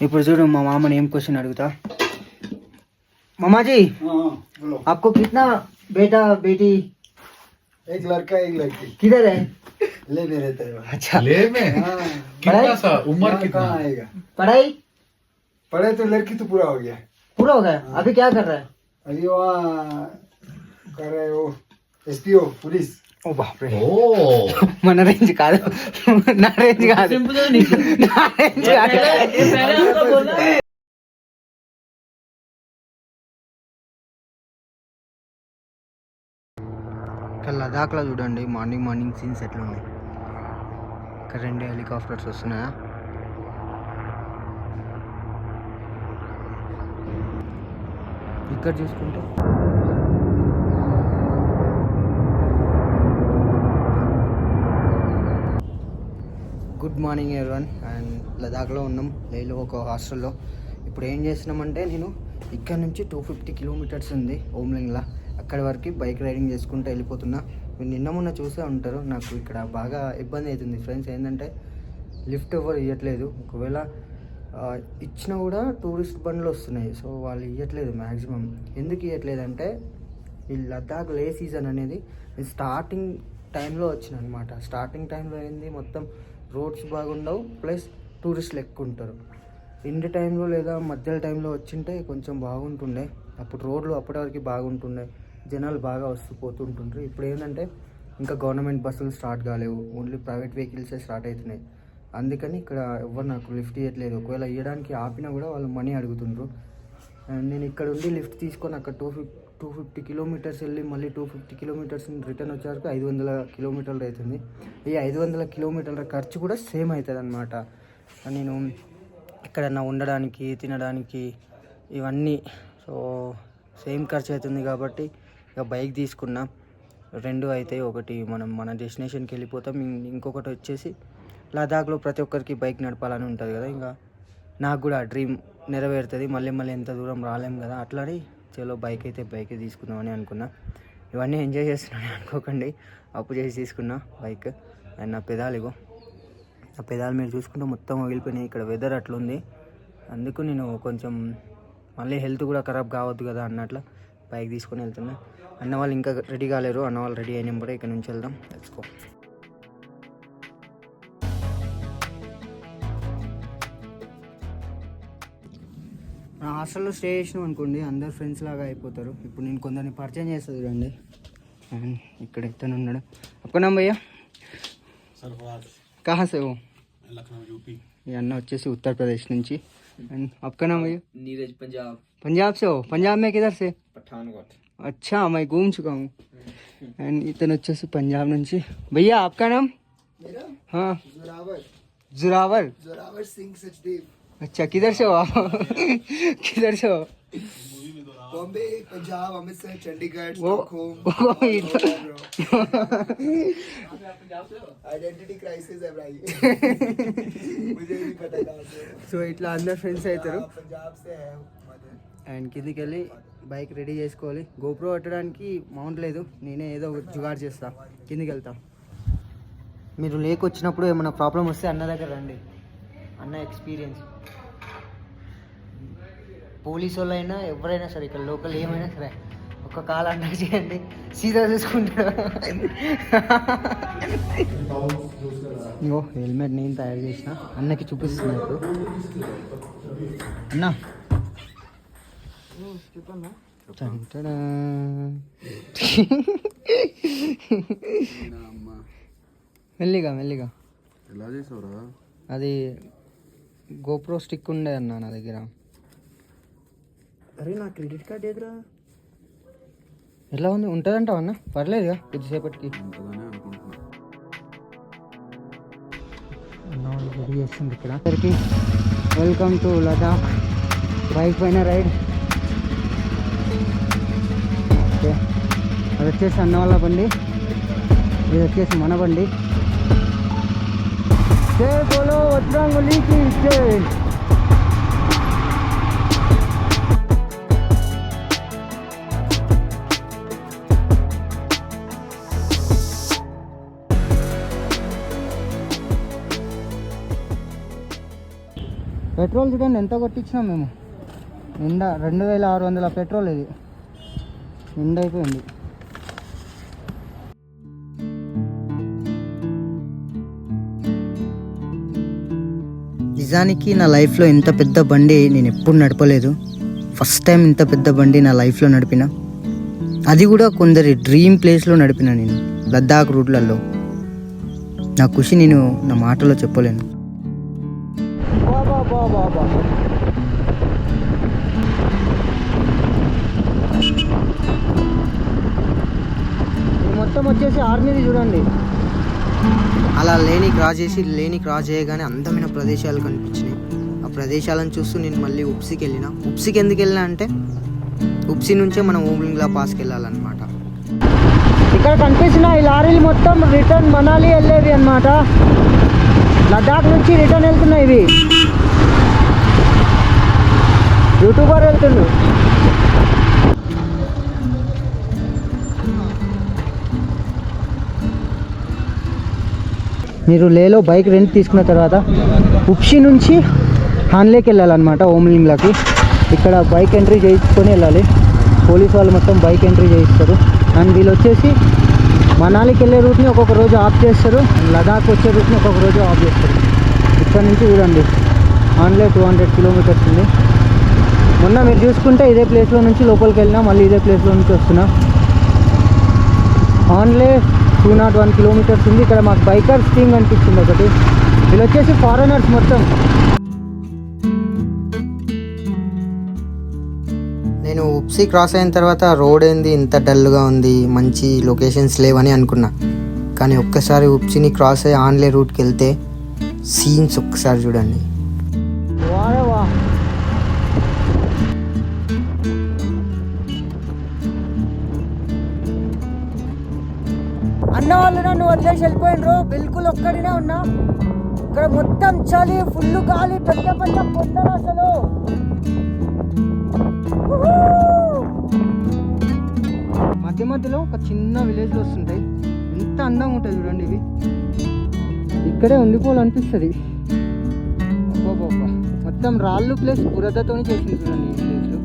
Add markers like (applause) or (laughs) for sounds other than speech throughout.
ఇప్పుడు చూడు మా మామని ఏం క్వశ్చన్ అడుగుతా మామాజీ हाँ बोलो आपको कितना बेटा बेटी एक लड़का एक लड़की किधर है ले में रहता है वहाँ। अच्छा ले में हाँ कितना सा उम्र यहाँ कितना कहाँ आएगा पढ़ाई पढ़े तो लड़की तो पूरा हो गया पूरा हो गया अभी क्या कर रहा है अभी वहाँ कर रहे हो एस पी ओ पुलिस ఓ బాప్రే. ఓ. (laughs) మన రేంజ్ కాదు. (laughs) నా రేంజ్ కాదు. (laughs) నా రేంజ్ కాదు. ఇక్కడ లదాఖ్లో చూడండి మార్నింగ్ మార్నింగ్ సీన్స్ ఎట్లా ఉన్నాయి ఇక్కడ రెండు హెలికాప్టర్స్ వస్తున్నాయా? ఇక్కడ చూసుకుంటే గుడ్ మార్నింగ్ ఎవరివన్ అండ్ లదాఖ్లో ఉన్నాం లేలో ఒక హాస్టల్లో. ఇప్పుడు ఏం చేస్తున్నామంటే నేను ఇక్కడ నుంచి టూ ఫిఫ్టీ కిలోమీటర్స్ ఉంది ఓమ్లింగ్లా. అక్కడి వరకు బైక్ రైడింగ్ చేసుకుంటూ వెళ్ళిపోతున్నా. మీరు నిన్న మొన్న చూసే ఉంటారు నాకు ఇక్కడ బాగా ఇబ్బంది అవుతుంది. ఫ్రెండ్స్ ఏంటంటే లిఫ్ట్ ఎవరు ఇవ్వట్లేదు ఒకవేళ ఇచ్చినా కూడా టూరిస్ట్ బండ్లు వస్తున్నాయి. సో వాళ్ళు ఇవ్వట్లేదు మ్యాక్సిమం ఎందుకు ఇవ్వట్లేదు అంటే ఈ లద్దాఖ్ లే సీజన్ అనేది స్టార్టింగ్ టైంలో వచ్చిన అనమాట స్టార్టింగ్ టైంలో ఏంది మొత్తం రోడ్స్ బాగుండవు ప్లస్ టూరిస్టులు ఎక్కువ ఉంటారు. ఇండి టైంలో లేదా మధ్యల టైంలో వచ్చింటే కొంచెం బాగుంటుండే. అప్పుడు రోడ్లు అప్పటివరకు బాగుంటుండే. జనాలు బాగా వస్తూ పోతుంటుండ్రు ఇప్పుడు ఏంటంటే ఇంకా గవర్నమెంట్ బస్సులు స్టార్ట్ కాలేవు. ఓన్లీ ప్రైవేట్ వెహికల్సే స్టార్ట్ అవుతున్నాయి అందుకని ఇక్కడ ఎవరు నాకు లిఫ్ట్ ఇవ్వట్లేదు ఒకవేళ ఇవ్వడానికి ఆపినా కూడా వాళ్ళు మనీ అడుగుతుండ్రు. అండ్ నేను ఇక్కడ ఉండి లిఫ్ట్ తీసుకొని అక్కడ two fif two fifty kilometres వెళ్ళి మళ్ళీ టూ ఫిఫ్టీ కిలోమీటర్స్ రిటర్న్ వచ్చేవరకు ఐదు వందల కిలోమీటర్లు అవుతుంది. ఈ ఐదు వందల కిలోమీటర్ల ఖర్చు కూడా సేమ్ అవుతుంది అనమాట నేను ఎక్కడన్నా ఉండడానికి తినడానికి ఇవన్నీ సో సేమ్ ఖర్చు అవుతుంది కాబట్టి ఇక బైక్ తీసుకున్నా. రెండు అవుతాయి ఒకటి మనం మన డెస్టినేషన్కి వెళ్ళిపోతాం. ఇంకొకటి వచ్చేసి లదాఖ్లో ప్రతి ఒక్కరికి బైక్ నడపాలని ఉంటుంది కదా. ఇంకా నాకు కూడా ఆ డ్రీమ్ నెరవేరుతుంది. మళ్ళీ మళ్ళీ ఎంత దూరం రాలేం కదా. అట్లానే చలో బైక్ అయితే బైక్ తీసుకుందామని అనుకున్నా. ఇవన్నీ ఎంజాయ్ చేస్తున్నాను (laughs) అనుకోకండి. అప్పు చేసి తీసుకున్నా బైక్ అండ్ నా పెదాలు ఇగో. నా పెదాలు మీరు చూసుకుంటే మొత్తం వగిలిపోయినాయి. ఇక్కడ వెదర్ అట్లుంది. అందుకు నేను కొంచెం మళ్ళీ హెల్త్ కూడా ఖరాబ్ కావద్దు కదా అన్నట్లు బైక్ తీసుకొని వెళ్తున్నా. అన్న వాళ్ళు ఇంకా రెడీ కాలేరు. అన్న వాళ్ళు రెడీ అయినప్పుడు ఇక్కడ నుంచి వెళ్దాం. తెచ్చుకో నా హాస్టల్లో స్టే చేసినాం అనుకోండి అందరు ఫ్రెండ్స్ లాగా అయిపోతారు ఇప్పుడు నేను కొందరిని పరిచయం చేస్తుంది చూడండి అండ్ ఇక్కడ ఇతను ఉన్నాడు అప్పనా భయ్యా కహా సే ఓ लखनऊ यूपी ఈ అన్న వచ్చేసి ఉత్తరప్రదేశ్ నుంచి అండ్ आपका नाम भैया नीरज पंजाब पंजाब से हो पंजाब में किधर से पठानकोट अच्छा मैं घूम चुका हूँ అండ్ ఇతను వచ్చేసి పంజాబ్ నుంచి భయ్యా आपका नाम मेरा हाँ जोरावर जुरावर जोरावर सिंह सचदेव अच्छा किधर से हो आप (laughs) किधर से हो बॉम्बे पंजाब अमृतसर चंडीगढ़ वो स्टॉकहोम वो इधर- आइडेंटिटी क्राइसिस है भाई मुझे नहीं पता कहाँ से हो। సో ఇట్లా అందరు ఫ్రెండ్స్ అవుతారు हाँ, पंजाब से है मदर అండ్ కిందికి వెళ్ళి బైక్ రెడీ చేసుకోవాలి గోప్రో పెట్టడానికి మౌంట్ లేదు నేనే ఏదో ఒకటి జుగాడ్ చేస్తా కిందికి వెళ్తా మీరు లేక్ వచ్చినప్పుడు ఏమైనా ప్రాబ్లం వస్తే అన్న దగ్గర రండి అన్న ఎక్స్పీరియన్స్ పోలీసు వాళ్ళైనా ఎవరైనా సరే ఇక్కడ లోకల్ ఏమైనా సరే ఒక కాల్ అన్న చేయండి. సీదా చూసుకుంటాడు ఇగో హెల్మెట్ నేను తయారు చేసిన. అన్నకి చూపిస్తున్నా ఇప్పుడు. అన్నా. మెల్లిగా మెల్లిగా. ఎలా చేసావురా? అది గోప్రో స్టిక్ ఉండే అన్న నా దగ్గర. అరే నా క్రెడిట్ కార్డ్ ఎదురా? ఎలా ఉంది? ఉంటుందంటావు అన్న? పర్లేదుగా కొద్దిసేపటికి. రెడీ చేస్తుంది ఇక్కడ. అందరికి వెల్కమ్ టు లదాఖ్ బైక్ పైన రైడ్. ఓకే. అది వచ్చేసి అన్న వాళ్ళ బండి. ఇది వచ్చేసి మన బండి. జై బోలో వజ్రాంగులీకి జై. పెట్రోల్ చూడండి ఎంత కొట్టించినాం మేము? నిండా రెండు వేల ఆరు వందల పెట్రోల్ ఇది. నిండా అయిపోయింది నిజానికి నా లైఫ్లో ఇంత పెద్ద బండి నేను ఎప్పుడు నడపలేదు. ఫస్ట్ టైం ఇంత పెద్ద బండి నా లైఫ్లో నడిపిన. అది కూడా కొందరి డ్రీమ్ ప్లేస్లో నడిపిన నేను లద్దాఖ్ రూట్లలో. నా ఖుషి నేను నా మాటలో చెప్పలేను. మొత్తం వచ్చేసి ఆర్మీది చూడండి. అలా లేని క్రాస్ చేసి లేని క్రాస్ చేయగానే అందమైన ప్రదేశాలు కనిపించినాయి. ఆ ప్రదేశాలను చూస్తూ నేను మళ్ళీ ఉప్సికి వెళ్ళిన. ఉప్సికి ఎందుకు వెళ్ళినా అంటే ఉప్సి నుంచే మనం ఓమ్లింగ్లా పాస్కి వెళ్ళాలన్నమాట. ఇక్కడ కనిపించిన ఈ లారీలు మొత్తం రిటర్న్ మనాలి వెళ్ళేవి అన్నమాట. లద్దాఖ్ నుంచి రిటర్న్ వెళ్తున్నాయి ఇవి. యూట్యూబర్ వెళ్తుండు. మీరు లేలో బైక్ రెంట్ తీసుకున్న తర్వాత ఉప్షి నుంచి హాన్లేకి వెళ్ళాలన్నమాట ఓమ్లింగ్లకి. ఇక్కడ బైక్ ఎంట్రీ చేయించుకొని వెళ్ళాలి. పోలీస్ వాళ్ళు మొత్తం బైక్ ఎంట్రీ చేయిస్తారు. అండ్ వీళ్ళు వచ్చేసి మనాలికి వెళ్ళే రూట్ని ఒక్కొక్క రోజు ఆఫ్ చేస్తారు. లదాఖ్ వచ్చే రూట్ని ఒక్కొక్క రోజు ఆఫ్ చేస్తారు. ఇక్కడ నుంచి చూడండి. ఆన్లే టూ హండ్రెడ్ కిలోమీటర్స్ ఉంది. మొన్న మీరు చూసుకుంటే ఇదే ప్లేస్లో నుంచి లోపలికి వెళ్ళినా మళ్ళీ ఇదే ప్లేస్లో నుంచి వస్తున్నా. Only two not one kilometres ఉంది. ఇక్కడ మాకు బైకర్స్ టీమ్ అనిపించింది ఒకటి. వీళ్ళు వచ్చేసి ఫారెనర్స్ మొత్తం. నేను ఉప్సీ క్రాస్ అయిన తర్వాత రోడ్ ఏంది? ఇంత డల్గా ఉంది. మంచి లొకేషన్స్ లేవని అనుకున్నా. కానీ ఒక్కసారి ఉప్సీని క్రాస్ అయ్యి ఆన్లే రూట్కి వెళ్తే సీన్స్ ఒక్కసారి చూడండి. అన్న వాళ్ళు నన్ను వదిలేసి వెళ్ళిపోయినరు. బిల్కుల్ ఒక్కడినే ఉన్నా. ఇక్కడ మొత్తం చలి ఫుల్ గాలి పెద్ద పెద్ద కొండలు అసలు. మధ్య మధ్యలో ఒక చిన్న విలేజ్ వస్తుంటాయి ఎంత అందంగా ఉంటుంది చూడండి ఇవి ఇక్కడే ఉండిపోవాలనిపిస్తుంది. మొత్తం రాళ్ళు ప్లస్ బురదతోని చేసింది చూడండి ఈ విలేజ్లో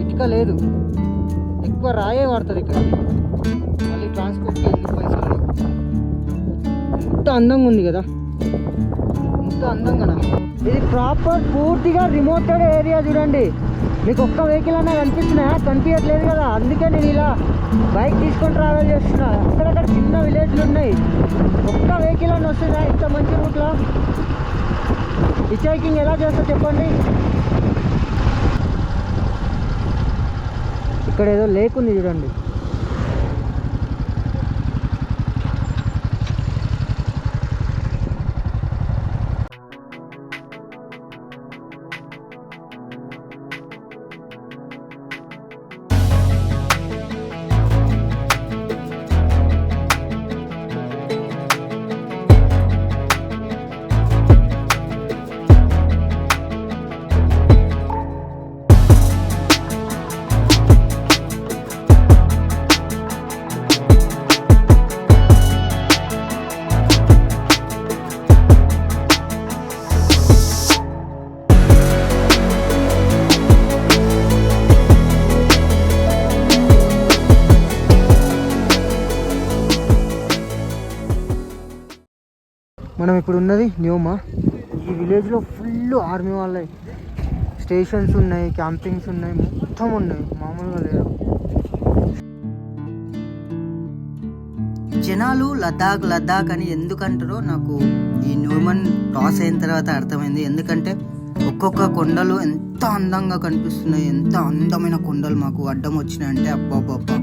ఇటుక లేదు. ఎక్కువ రాయే వాడుతుంది ఇక్కడ. ఎంత అందంగా ఉంది కదా. ఎంత అందంగా ఇది ప్రాపర్ పూర్తిగా రిమోటెడ్ ఏరియా చూడండి. మీకు ఒక్క వెహికల్ అన్నా కనిపిస్తున్నాయా కనిపించట్లేదు కదా. అందుకే నేను ఇలా బైక్ తీసుకొని ట్రావెల్ చేస్తున్నా. అక్కడక్కడ చిన్న విలేజ్లు ఉన్నాయి. ఒక్క వెహికల్ అని వస్తుందా? ఇంత మంచి రూట్లో హిచైకింగ్ ఎలా చేస్తా చెప్పండి? ఇక్కడ ఏదో లేక్ ఉంది చూడండి. ఇప్పుడు ఉన్నది న్యూమా. ఈ విలేజ్లో ఫుల్ ఆర్మీ వాళ్ళే. స్టేషన్స్ ఉన్నాయి క్యాంపింగ్స్ ఉన్నాయి మొత్తం ఉన్నాయి. మామూలుగా లేరు జనాలు లదాఖ్ లదాఖ్ అని ఎందుకంటారో నాకు ఈ న్యూమన్ టాస్ అయిన తర్వాత అర్థమైంది. ఎందుకంటే ఒక్కొక్క కొండలు ఎంత అందంగా కనిపిస్తున్నాయి ఎంత అందమైన కొండలు మాకు అడ్డం వచ్చినాయంటే అబ్బాబ్బా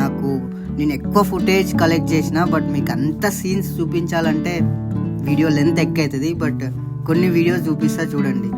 నాకు నేను ఎక్కువ ఫుటేజ్ కలెక్ట్ చేసిన బట్ మీకు అంత సీన్స్ చూపించాలంటే వీడియో లెంత్ ఎక్కువ అవుతుంది బట్ కొన్ని వీడియోస్ చూపిస్తా చూడండి.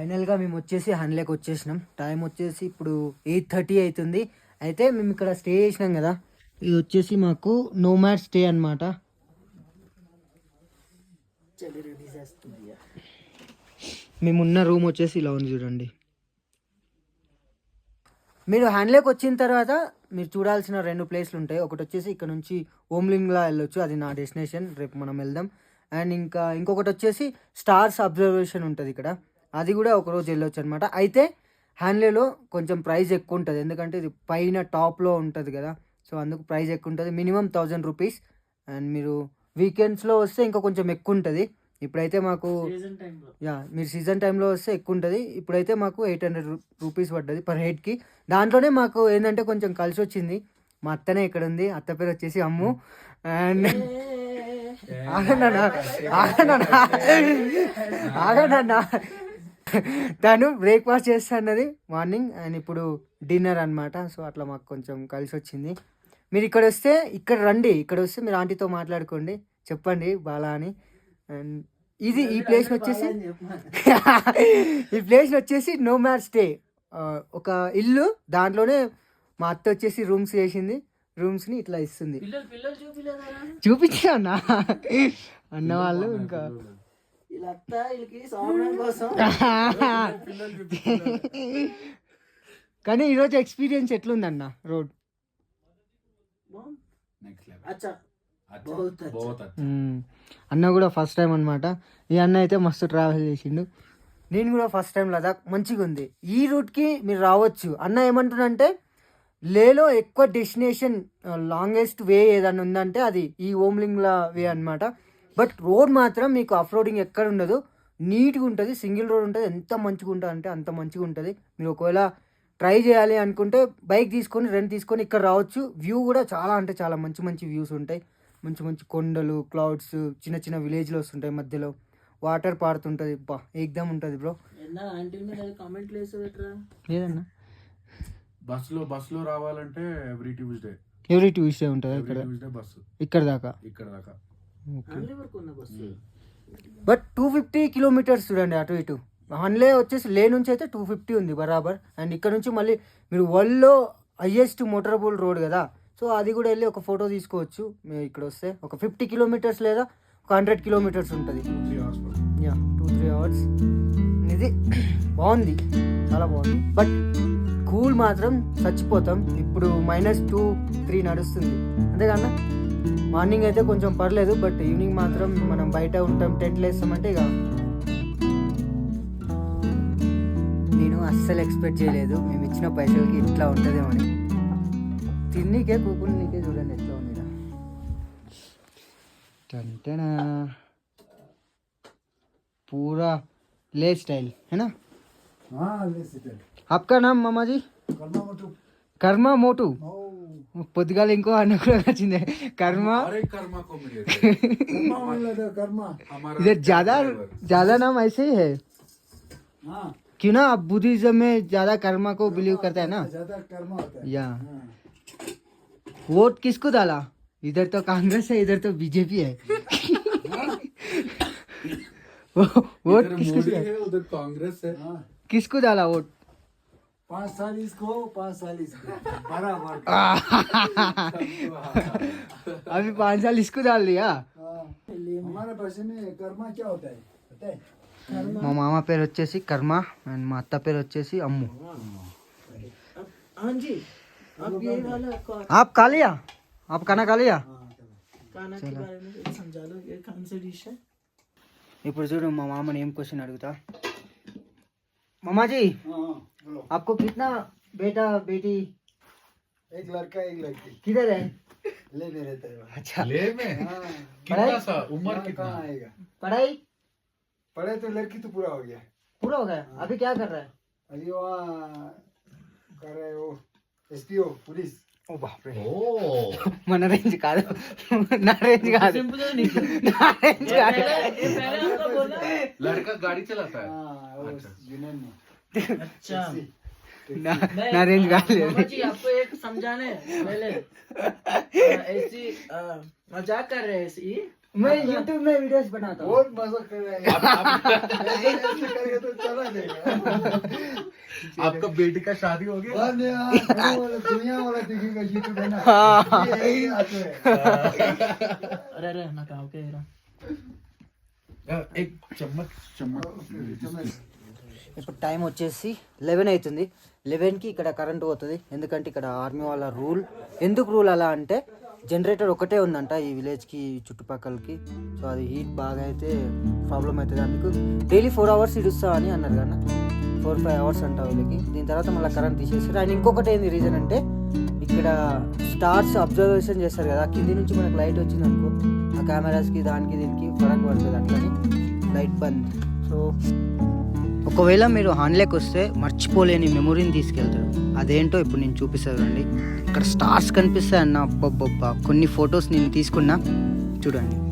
ఫైనల్గా మేము వచ్చేసి హన్లేకి వచ్చేసినాం. టైం వచ్చేసి ఇప్పుడు ఎయిట్ థర్టీ అవుతుంది అయితే మేము ఇక్కడ స్టే చేసినాం కదా. ఇది వచ్చేసి మాకు నో మ్యాట్ స్టే అనమాట మేమున్న రూమ్ వచ్చేసి ఇలా ఉంది చూడండి. మీరు హ్యాండ్లేక్ వచ్చిన తర్వాత మీరు చూడాల్సిన రెండు ప్లేస్లు ఉంటాయి. ఒకటి వచ్చేసి ఇక్కడ నుంచి ఓమ్లింగ్లా వెళ్ళొచ్చు. అది నా డెస్టినేషన్ రేపు మనం వెళ్దాం. అండ్ ఇంకా ఇంకొకటి వచ్చేసి స్టార్స్ అబ్జర్వేషన్ ఉంటుంది ఇక్కడ. అది కూడా ఒక రోజు వెళ్ళొచ్చు అనమాట అయితే హ్యాండ్లేలో కొంచెం ప్రైస్ ఎక్కువ ఉంటుంది ఎందుకంటే ఇది పైన టాప్లో ఉంటుంది కదా. సో అందుకు ప్రైస్ ఎక్కువ ఉంటుంది మినిమం థౌజండ్ రూపీస్. అండ్ మీరు వీకెండ్స్లో వస్తే ఇంకా కొంచెం ఎక్కువ ఉంటుంది ఇప్పుడైతే మాకు యా మీరు సీజన్ టైంలో వస్తే ఎక్కువ ఉంటుంది ఇప్పుడైతే మాకు ఎయిట్ హండ్రెడ్ రూపీస్ పడ్డది పర్ హెడ్కి. దాంట్లోనే మాకు ఏంటంటే కొంచెం కలిసి వచ్చింది మా అత్తనే ఇక్కడ ఉంది. అత్త పేరు వచ్చేసి అమ్ము. అండ్ ఆగనన్నా ఆగనన్నా తను బ్రేక్ఫాస్ట్ చేస్తా అన్నది మార్నింగ్ అండ్ ఇప్పుడు డిన్నర్ అన్నమాట. సో అట్లా మాకు కొంచెం కలిసి వచ్చింది మీరు ఇక్కడ వస్తే ఇక్కడ రండి. ఇక్కడ వస్తే మీరు ఆంటీతో మాట్లాడుకోండి. చెప్పండి బాలా అని. అండ్ ఇది ఈ ప్లేస్ వచ్చేసి (laughs) ఈ ప్లేస్ వచ్చేసి నో మ్యాట్ స్టే ఒక ఇల్లు. దాంట్లోనే మా అత్త వచ్చేసి రూమ్స్ వేసింది రూమ్స్ని ఇట్లా ఇస్తుంది. చూపించా అన్న అన్న వాళ్ళు ఇంకా వీళ్ళత్త వీళ్ళకి సౌండ్ కోసం. (laughs) కానీ ఈరోజు ఎక్స్పీరియన్స్ ఎట్లుందన్న రోడ్? అన్న కూడా ఫస్ట్ టైం అనమాట ఈ అన్న అయితే మస్తు ట్రావెల్ చేసిండు. నేను కూడా ఫస్ట్ టైం లదాక్. మంచిగా ఉంది. ఈ రూట్కి మీరు రావచ్చు. అన్న ఏమంటుందంటే లేలో ఎక్కువ డెస్టినేషన్ లాంగెస్ట్ వే ఏదన్నా ఉందంటే అది ఈ ఓమ్లింగ్ల వే అనమాట బట్ రోడ్ మాత్రం మీకు ఆఫ్ రోడింగ్ ఎక్కడ ఉండదు. నీట్గా ఉంటుంది సింగిల్ రోడ్ ఉంటుంది. ఎంత మంచిగా ఉంటుంది అంటే అంత మంచిగా ఉంటుంది. మీరు ఒకవేళ ట్రై చేయాలి అనుకుంటే బైక్ తీసుకొని రెంట్ తీసుకొని ఇక్కడ రావచ్చు. వ్యూ కూడా చాలా అంటే చాలా మంచి మంచి వ్యూస్ ఉంటాయి. మంచి మంచి కొండలు క్లౌడ్స్ చిన్న చిన్న విలేజ్లు వస్తుంటాయి మధ్యలో. వాటర్ పారుతుంటుంది బా ఏకదమ్ ఉంటుంది బ్రో. లేదన్నా. బస్సులో బస్సులో రావాలంటే ఎవ్రీ ట్యూస్డే. ఎవ్రీ ట్యూస్డే ఉంటుంది ఇక్కడ ఇక్కడ దాకా. ఇక్కడ దాకా. బట్ టూ ఫిఫ్టీ కిలోమీటర్స్ చూడండి అటు ఇటు. హన్లే వచ్చేసి లే నుంచి అయితే టూ ఫిఫ్టీ ఉంది బరాబర్. అండ్ ఇక్కడ నుంచి మళ్ళీ మీరు వరల్డ్లో హయ్యెస్ట్ మోటరబుల్ రోడ్ కదా. సో అది కూడా వెళ్ళి ఒక ఫోటో తీసుకోవచ్చు. మీరు ఇక్కడ వస్తే ఒక ఫిఫ్టీ కిలోమీటర్స్ లేదా ఒక హండ్రెడ్ కిలోమీటర్స్ ఉంటుంది. త్రీ అవర్స్ యా టూ త్రీ అవర్స్ ఇది బాగుంది. చాలా బాగుంది. బట్ కూల్ మాత్రం చచ్చిపోతాం. ఇప్పుడు మైనస్ టూ త్రీ నడుస్తుంది. అంతేకన్నా మార్నింగ్ అయితే కొంచెం పర్లేదు బట్ ఈవినింగ్ మాత్రం మనం బయట ఉంటాం టెంట్లు వేస్తామంటే ఇక నేను అస్సలు ఎక్స్పెక్ట్ చేయలేదు మేము ఇచ్చిన పైసలకి ఇట్లా ఉంటుందేమో అని తిన్నీకే కూకున్నీకే చూడండి ఎట్లా ఉంది ఈడ. టంటనా पूरा ले स्टाइल है ना हाँ ले सीटे आपका नाम मामा जी कर्मा मोटू కర్మ మోటు ओ పొద్దుగాల ఇంకో అన్న కూడా వచ్చింది కర్మ अरे कर्मा को मिले थे कर्मा बोला था कर्मा हमारा इधर ज्यादा ज्यादा नाम ऐसे ही है हाँ क्यों ना आप बुद्धिज्म में ज्यादा कर्मा को बिलीव करता है ना ज्यादा कर्मा होता है या हाँ। वोट किसको डाला इधर तो कांग्रेस है इधर तो बीजेपी है वो- वोट इधर किसको मोदी है उधर कांग्रेस है हाँ किसको डाला वोट पाँच साल इसको पाँच साल इसको बराबर अभी पाँच साल इसको डाल दिया हाँ। हमारे भाषा में कर्मा क्या होता है पता है మా మామ పేరు వచ్చేసి కర్మ అండ్ మా అత్త పేరు వచ్చేసి అమ్ము हाँ जी अब ये वाला का- आप खा लिया आप खाना खा लिया खाना के बारे में कुछ समझा लो ये कौन सी डिश है ఇప్పుడు చూడు మా మామని ఏం క్వశ్చన్ అడుగుతా मामा जी हाँ, हाँ आपको कितना बेटा बेटी? एक लड़का एक लड़की। किधर है? ले में रहता है अच्छा। ले में? हाँ। कितना सा? उम्र कितना? आएगा? पढ़ाई? पढ़ाई तो लड़की तो पूरा हो गया। पूरा हो गया? हाँ। अभी क्या कर रहा है? अभी वहाँ कर रहे हो एसपीओ पुलिस। ओ बाप रे ओ मन रेंज का दो। ना रेंज का दो। लड़का गाड़ी चलाता है। हाँ, अच्छा। (laughs) आपको एक समझाने (laughs) मज़ाक कर रहे मैं यूट्यूब में वीडियोस बनाता हूँ बहुत मजा कर रहे हैं ऐसे ऐसे करके तो चला जाएगा आपका बेटी का शादी हो गया बाद में यार, वो वाला दुनिया वाला दिखेगा यूट्यूब है ना हाँ। ये यही आते हैं अरे अरे ना कहा ओके रा एक चम्मच चम्मच ఇప్పుడు టైం వచ్చేసి లెవెన్ అవుతుంది లెవెన్కి ఇక్కడ కరెంట్ పోతుంది ఎందుకంటే ఇక్కడ ఆర్మీ వాళ్ళ రూల్ ఎందుకు రూల్ అలా అంటే జనరేటర్ ఒకటే ఉందంట ఈ విలేజ్కి చుట్టుపక్కలకి. సో అది హీట్ బాగా అయితే ప్రాబ్లం అవుతుంది అందుకు డైలీ ఫోర్ అవర్స్ ఇడుస్తా అని అన్నారు కన్నా ఫోర్ ఫైవ్ అవర్స్ అంట వీళ్ళకి. దీని తర్వాత మళ్ళీ కరెంట్ తీసేస్తారు అండ్ ఇంకొకటి ఏంది రీజన్ అంటే ఇక్కడ స్టార్స్ అబ్జర్వేషన్ చేస్తారు కదా. కింది నుంచి మనకు లైట్ వచ్చింది అనుకో ఆ కెమెరాస్కి దానికి దీనికి ఫరక్ పడుతుంది అట్లని. లైట్ బంద్. సో ఒకవేళ మీరు హాన్లేక్ వస్తే మర్చిపోలేని మెమొరీని తీసుకెళ్తారు. అదేంటో ఇప్పుడు నేను చూపిస్తాను రండి ఇక్కడ స్టార్స్ కనిపిస్తాయి అన్న. అబ్బబ్బబ్బా. కొన్ని ఫొటోస్ నేను తీసుకున్నా. చూడండి.